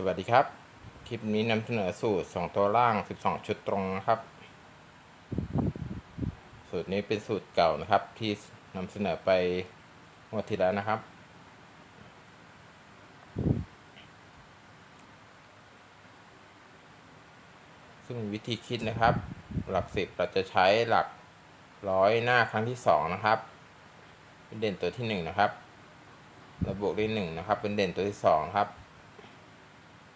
สวัสดีครับ คลิปนี้นำเสนอสูตร 2 ตัวล่าง 12 ชุดตรงนะครับ สูตรนี้เป็นสูตรเก่านะครับ ที่นำเสนอไปงวดที่แล้วนะครับ ซึ่งวิธีคิดนะครับ หลักสิบเราจะใช้หลักร้อยหน้าครั้งที่สองนะครับเป็นเด่นตัวที่หนึ่งนะครับแล้วบวกด้วยหนึ่งนะครับ เป็นเด่นตัวที่สองครับ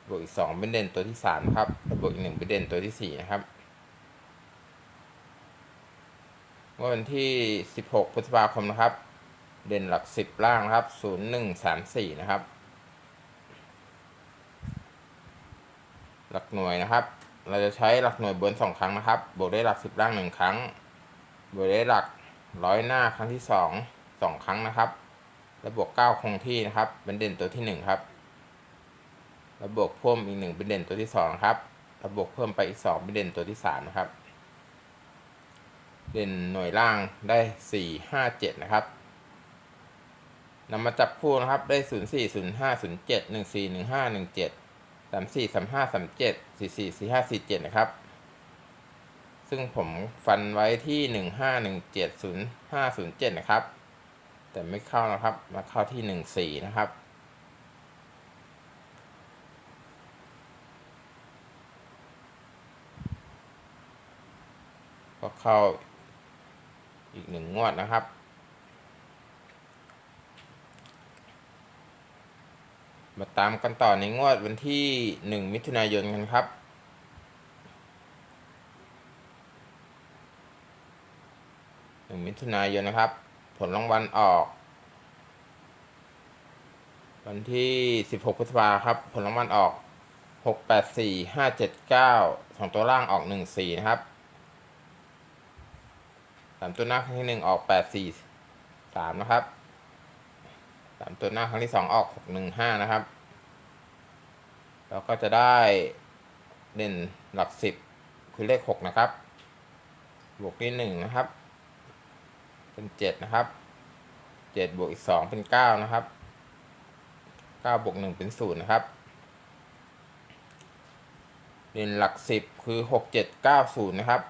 บวกอีกสองเป็นเด่นตัวที่สามครับบวกอีกหนึ่งเป็นเด่นตัวที่สี่นะครับวันที่สิบหกพฤษภาคมนะครับ เด่นหลักสิบล่างนะครับศูนย์หนึ่งสามสี่นะครับ หลักหน่วยนะครับ เราจะใช้หลักหน่วยบนสองครั้งนะครับ บวกได้หลักสิบล่างหนึ่งครั้ง บวกได้หลักร้อยหน้าครั้งที่สองสองครั้งนะครับ แล้วบวกเก้าคงที่นะครับ เป็นเด่นตัวที่หนึ่งครับ แล้วบวกเพิ่มอีกหนึ่งเป็นเด่นตัวที่สองครับแล้วบวกเพิ่มไปอีกสองเป็นเด่นตัวที่สามนะครับ เด่นหน่วยล่างได้สี่ห้าเจ็ดนะครับนำมาจับคู่นะครับได้ศูนย์สี่ศูนย์ห้าศูนย์เจ็ดหนึ่งสี่หนึ่งห้าหนึ่งเจ็ดสามสี่สามห้าสามเจ็ดสี่สี่สี่ห้าสี่เจ็ดนะครับ ซึ่งผมฟันไว้ที่หนึ่งห้าหนึ่งเจ็ดศูนย์ห้าศูนย์เจ็ดนะครับ แต่ไม่เข้านะครับ มาเข้าที่หนึ่งสี่นะครับ ก็เข้าอีกหนึ่งงวดนะครับ มาตามกันต่อในงวดวันที่หนึ่งมิถุนายนกันครับหนึ่งมิถุนายนนะครับ ผลรางวัลออก วันที่สิบหกพฤษภาครับ ผลรางวัลออกหกแปดสี่ห้าเจ็ดเก้าสองตัวล่างออกหนึ่งสี่นะครับามตัวหน้าครั้งที่หนึ่งออกแปดสี่สามนะครับสามตัวหน้าครั้งที่สองออกหกหนึ่งห้านะครับแล้วก็จะได้เด่นหลักสิบคือเลขหกนะครับ บวกที่หนึ่งนะครับ เป็นเจ็ดนะครับเจ็ดบวกอีกสองเป็นเก้านะครับเก้าบวกหนึ่งเป็นศูนย์นะครับเด่นหลักสิบคือหกเจ็ดเก้าศูนย์นะครับ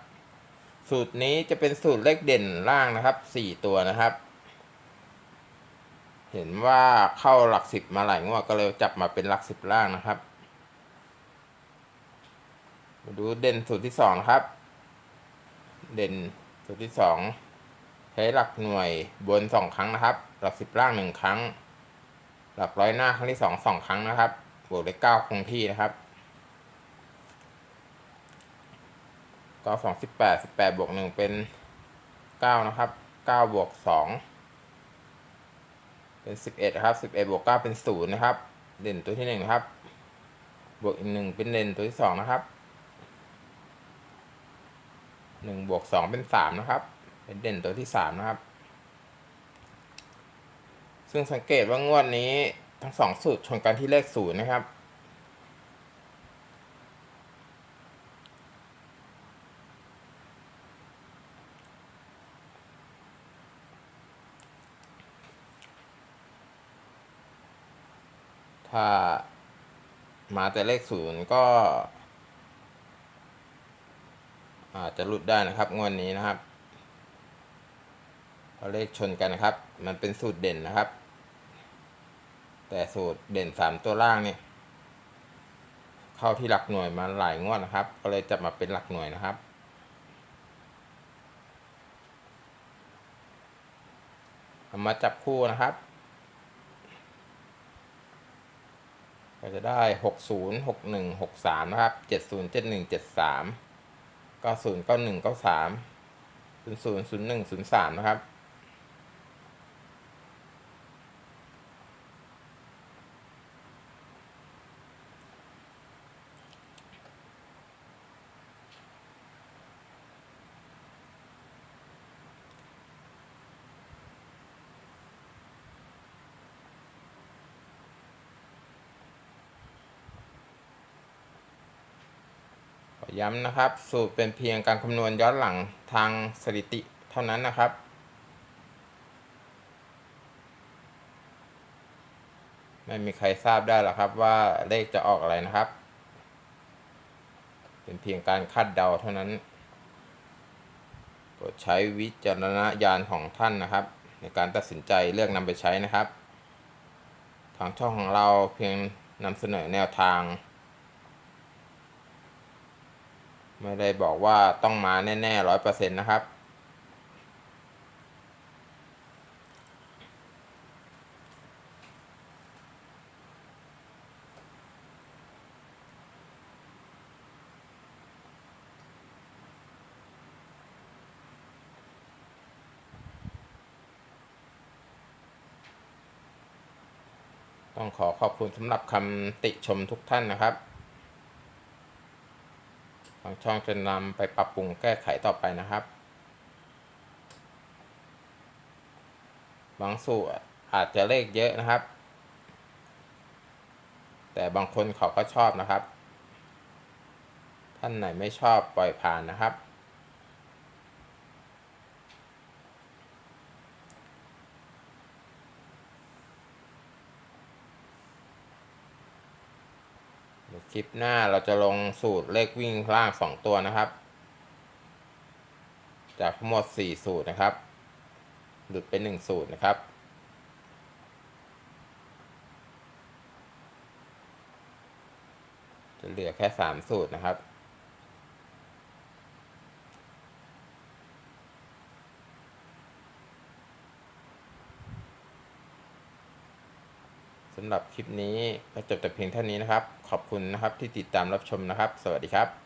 สูตรนี้จะเป็นสูตรเลขเด่นล่างนะครับสี่ตัวนะครับ เห็นว่าเข้าหลักสิบมาหลายงวดก็เลยจับมาเป็นหลักสิบล่างนะครับ มาดูเด่นสูตรที่สองนะครับ เด่นสูตรที่สองใช้หลักหน่วยบนสองครั้งนะครับ หลักสิบล่างหนึ่งครั้ง หลักร้อยหน้าครั้งที่สองสองครั้งนะครับบวกได้เก้าคงที่นะครับ ก็สองสิบแปดสิบแปดบวกหนึ่งเป็นเก้านะครับเก้าบวกสองเป็นสิบเอ็ดครับสิบเอ็ดบวกเก้าเป็นศูนย์นะครับ เด่นตัวที่หนึ่งนะครับ บวกอีกหนึ่งเป็นเด่นตัวที่สองนะครับหนึ่งบวกสองเป็นสามนะครับ เป็นเด่นตัวที่สามนะครับ ซึ่งสังเกตว่างวดนี้ทั้งสองสูตรชนกันที่เลขศูนย์นะครับ ถ้ามาแต่เลขศูนย์ก็ อาจจะหลุดได้นะครับงวดนี้นะครับเพราะเลขชนกันนะครับ มันเป็นสูตรเด่นนะครับ แต่สูตรเด่นสามตัวล่างเนี่ยเข้าที่หลักหน่วยมาหลายงวดนะครับ ก็เลยจับมาเป็นหลักหน่วยนะครับเอามาจับคู่นะครับ ก็จะได้หกศูนย์หกหนึ่งหกสามนะครับเจ็ดศูนย์เจ็ดหนึ่งเจ็ดสามเก้าศูนย์เก้าหนึ่งเก้าสามศูนย์ศูนย์ศูนย์หนึ่งศูนย์สามนะครับ ขอ ย้ำนะครับ สูตรเป็นเพียงการคำนวณย้อนหลังทางสถิติเท่านั้นนะครับ ไม่มีใครทราบได้หรอกครับว่าเลขจะออกอะไรนะครับ เป็นเพียงการคาดเดาเท่านั้นโปรดใช้วิจารณญาณของท่านนะครับ ในการตัดสินใจเลือกนำไปใช้นะครับ ทางช่องของเราเพียงนำเสนอแนวทาง ไม่ได้บอกว่าต้องมาแน่ๆร้อยเปอร์เซ็นต์นะครับ ต้องขอขอบคุณสำหรับคำติชมทุกท่านนะครับ ทางช่องจะนำไปปรับปรุงแก้ไขต่อไปนะครับ บางสูตรอาจจะเลขเยอะนะครับ แต่บางคนเขาก็ชอบนะครับ ท่านไหนไม่ชอบปล่อยผ่านนะครับ เดี๋ยว คลิปหน้าเราจะลงสูตรเลขวิ่งล่างสองตัวนะครับ จากทั้งหมดสี่สูตรนะครับ หลุดไปหนึ่งสูตรนะครับ จะเหลือแค่สามสูตรนะครับ สำหรับคลิปนี้ก็จบแต่เพียงเท่านี้นะครับ ขอบคุณนะครับที่ติดตามรับชมนะครับ สวัสดีครับ